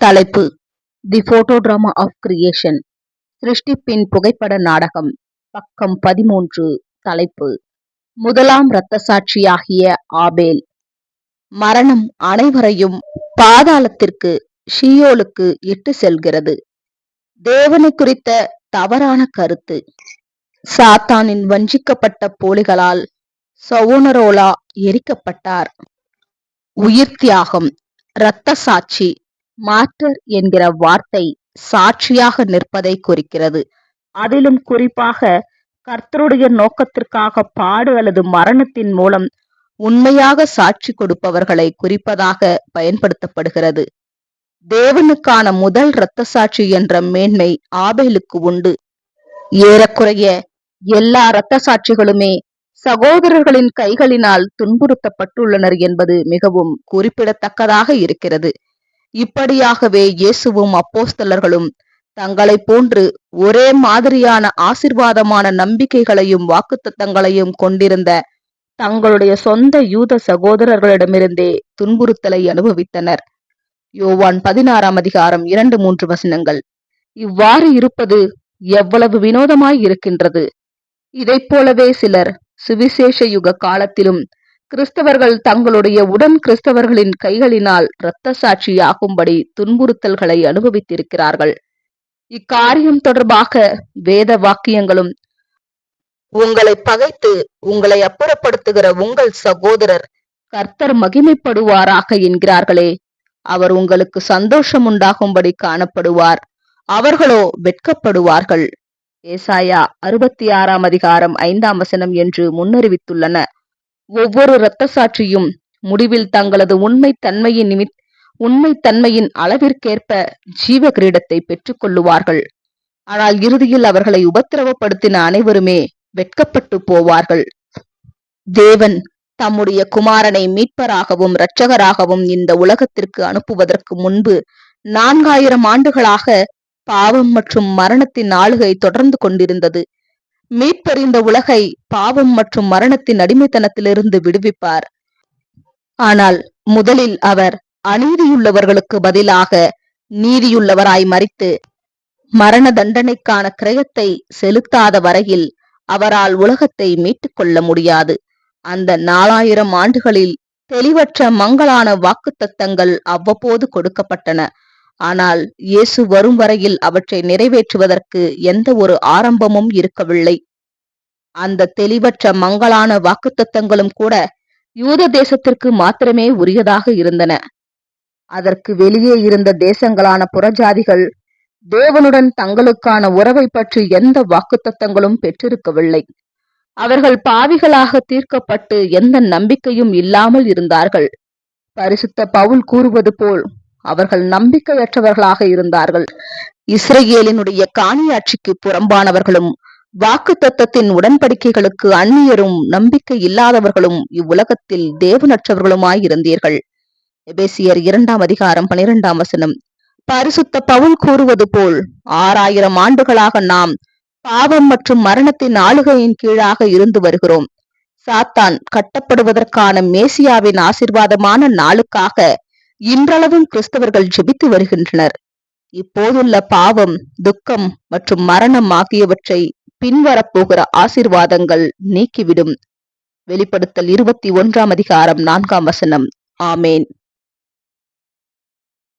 தலைப்பு. The photo drama of creation சிருஷ்டிப்பின் புகைப்பட நாடகம். பக்கம் பதிமூன்று. தலைப்பு. முதலாம் இரத்த சாட்சியாகிய ஆபேல். மரணம் அனைவரையும் பாதாளத்திற்கு ஷியோலுக்கு இட்டு செல்கிறது. தேவனை குறித்த தவறான கருத்து. சாத்தானின் வஞ்சிக்கப்பட்ட போலிகளால் சவுனரோலா எரிக்கப்பட்டார். உயிர் தியாகம் இரத்த சாட்சி. மாற்றர் என்கிற வார்த்தை சாட்சியாக நிற்பதை குறிக்கிறது. அதிலும் குறிப்பாக கர்த்தருடைய நோக்கத்திற்காக பாடு அல்லது மரணத்தின் மூலம் உண்மையாக சாட்சி கொடுப்பவர்களை குறிப்பதாக பயன்படுத்தப்படுகிறது. தேவனுக்கான முதல் இரத்த சாட்சி என்ற மேன்மை ஆபேலுக்கு உண்டு. ஏறக்குறைய எல்லா இரத்த சாட்சிகளுமே சகோதரர்களின் கைகளினால் துன்புறுத்தப்பட்டுள்ளனர் என்பது மிகவும் குறிப்பிடத்தக்கதாக இருக்கிறது. இப்படியாகவே இயேசுவும் அப்போஸ்தலர்களும் தங்களை போன்று ஒரே மாதிரியான ஆசிர்வாதமான நம்பிக்கைகளையும் வாக்குத்தத்தங்களையும் கொண்டிருந்த தங்களுடைய சொந்த யூத சகோதரர்களிடமிருந்தே துன்புறுத்தலை அனுபவித்தனர். யோவான் பதினாறாம் அதிகாரம் இரண்டு மூன்று வசனங்கள். இவ்வாறு இருப்பது எவ்வளவு வினோதமாய் இருக்கின்றது. இதைப் போலவே சிலர் சுவிசேஷ யுக காலத்திலும் கிறிஸ்தவர்கள் தங்களுடைய உடன் கிறிஸ்தவர்களின் கைகளினால் இரத்த சாட்சியாகும்படி துன்புறுத்தல்களை அனுபவித்திருக்கிறார்கள். இக்காரியம் தொடர்பாக வேத வாக்கியங்களும் உங்களை பகைத்து உங்களை அப்புறப்படுத்துகிற உங்கள் சகோதரர் கர்த்தர் மகிமைப்படுவாராக என்கிறார்களே. அவர் உங்களுக்கு சந்தோஷம் உண்டாகும்படி காணப்படுவார். அவர்களோ வெட்கப்படுவார்கள். ஏசாயா அறுபத்தி ஆறாம் அதிகாரம் ஐந்தாம் வசனம் என்று முன்னறிவித்துள்ளன. ஒவ்வொரு இரத்த சாட்சியும் முடிவில் தங்களது உண்மை தன்மையின் நிமித் உண்மை தன்மையின் அளவிற்கேற்ப ஜீவ கிரீடத்தை பெற்றுக் கொள்ளுவார்கள். ஆனால் இறுதியில் அவர்களை உபத்திரவப்படுத்தின அனைவருமே வெட்கப்பட்டு போவார்கள். தேவன் தம்முடைய குமாரனை மீட்பராகவும் இரட்சகராகவும் இந்த உலகத்திற்கு அனுப்புவதற்கு முன்பு நான்காயிரம் ஆண்டுகளாக பாவம் மற்றும் மரணத்தின் ஆளுகை தொடர்ந்து கொண்டிருந்தது. மீட்பறிந்த உலகை பாவம் மற்றும் மரணத்தின் அடிமைத்தனத்திலிருந்து விடுவிப்பார். ஆனால் முதலில் அவர் அநீதியுள்ளவர்களுக்கு பதிலாக நீதியுள்ளவராய் மறித்து மரண தண்டனைக்கான கிரயத்தை செலுத்தாத வரையில் அவரால் உலகத்தை மீட்டுக் கொள்ள முடியாது. அந்த நாலாயிரம் ஆண்டுகளில் தெளிவற்ற மங்களான வாக்கு தத்தங்கள் அவ்வப்போது கொடுக்கப்பட்டன. ஆனால் இயேசு வரும் வரையில் அவற்றை நிறைவேற்றுவதற்கு எந்த ஒரு ஆரம்பமும் இருக்கவில்லை. அந்த தெளிவற்ற மங்களான வாக்குத்தத்தங்களும் கூட யூத தேசத்திற்கு மாத்திரமே உரியதாக இருந்தன. அதற்கு வெளியே இருந்த தேசங்களான புறஜாதிகள் தேவனுடன் தங்களுக்கான உறவை பற்றி எந்த வாக்குத்தத்தங்களும் பெற்றிருக்கவில்லை. அவர்கள் பாவிகளாக தீர்க்கப்பட்டு எந்த நம்பிக்கையும் இல்லாமல் இருந்தார்கள். பரிசுத்த பவுல் கூறுவது போல் அவர்கள் நம்பிக்கையற்றவர்களாக இருந்தார்கள். இஸ்ரேலினுடைய காணியாட்சிக்கு புறம்பானவர்களும் வாக்கு தத்தத்தின் உடன்படிக்கைகளுக்கு அந்நியரும் நம்பிக்கை இல்லாதவர்களும் இவ்வுலகத்தில் தேவனற்றவர்களுமாயிருந்தீர்கள் எபேசியர் இரண்டாம் அதிகாரம் பனிரெண்டாம் வசனம். பரிசுத்த பவுல் கூறுவது போல் ஆறாயிரம் ஆண்டுகளாக நாம் பாவம் மற்றும் மரணத்தின் ஆளுகையின் கீழாக இருந்து வருகிறோம். சாத்தான் கட்டப்படுவதற்கான மேசியாவின் ஆசிர்வாதமான நாளுக்காக இன்றளவும் கிறிஸ்தவர்கள் ஜெபித்து வருகின்றனர். இப்போதுள்ள பாவம் துக்கம் மற்றும் மரணம் ஆகியவற்றை பின்வரப்போகிற ஆசிர்வாதங்கள் நீக்கிவிடும். வெளிப்படுத்தல் இருபத்தி ஒன்றாம் அதிகாரம் நான்காம் வசனம். ஆமேன்.